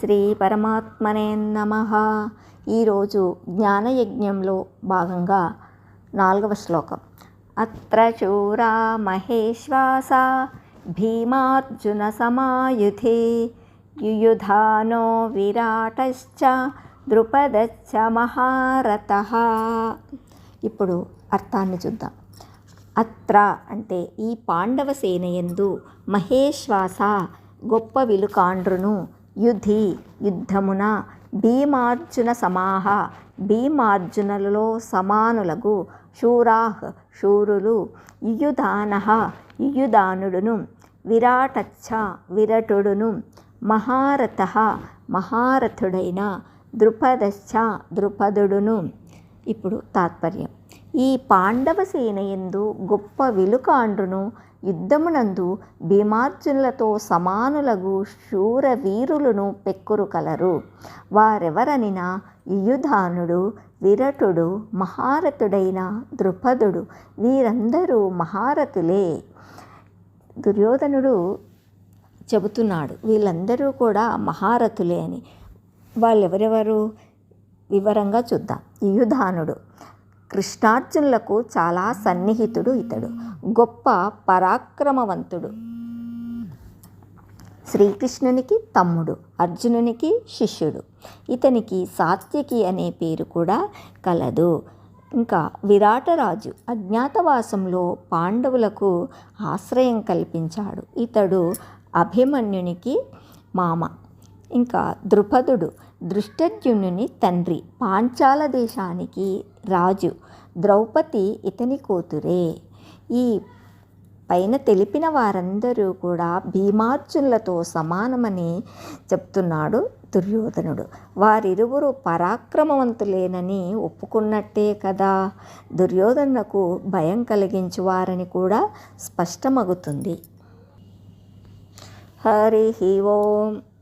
శ్రీ పరమాత్మనే నమ. ఈరోజు జ్ఞానయజ్ఞంలో భాగంగా నాలుగవ శ్లోకం. అత్ర చూరా మహేశ్వాస భీమార్జున సమాయుధే యుయుధానో విరాటశ్చ ద్రుపదశ్చ మహారథ. ఇప్పుడు అర్థాన్ని చూద్దాం. అత్ర అంటే ఈ పాండవ సేనయందు మహేశ్వాస గొప్ప విలుకాండ్రును యుధి యుద్ధమున భీమార్జున సమాహ భీమార్జునులలో సమానులగు శూరాహ్ శూరులు యుయుధాన యుయుధానుడును విరాటచ్చ విరటుడును మహారథ మహారథుడైన ద్రుపదశ్చ ద్రుపదుడును. ఇప్పుడు తాత్పర్యం. ఈ పాండవసేనయందు గొప్ప విలుకాండ్రును యుద్ధమునందు భీమార్జునులతో సమానులగు శూర వీరులను పెక్కురు కలరు. వారెవరనినా యుయుధానుడు విరటుడు మహారథుడైన ద్రుపదుడు వీరందరూ మహారథులే దుర్యోధనుడు చెబుతున్నాడు వీళ్ళందరూ కూడా మహారథులే అని. వాళ్ళెవరెవరు? వివరంగా చూద్దాం. యుయుధానుడు కృష్ణార్జునులకు చాలా సన్నిహితుడు ఇతడు. గొప్ప పరాక్రమవంతుడు. శ్రీకృష్ణునికి తమ్ముడు అర్జునునికి శిష్యుడు. ఇతనికి సాత్యకి అనే పేరు కూడా కలదు. ఇంకా విరాటరాజు అజ్ఞాతవాసంలో పాండవులకు ఆశ్రయం కల్పించాడు. ఇతడు అభిమన్యునికి మామ. ఇంకా ద్రుపదుడు దృష్టద్యుమ్నుని తండ్రి పాంచాల దేశానికి రాజు ద్రౌపది ఇతని కూతురే. ఈ పైన తెలిపిన వారందరూ కూడా భీమార్జునులతో సమానమని చెప్తున్నాడు దుర్యోధనుడు. వారిరువురు పరాక్రమవంతులేనని ఒప్పుకున్నట్టే కదా? దుర్యోధనులకు భయం కలిగించువారని కూడా స్పష్టమగుతుంది. హరి ఓం.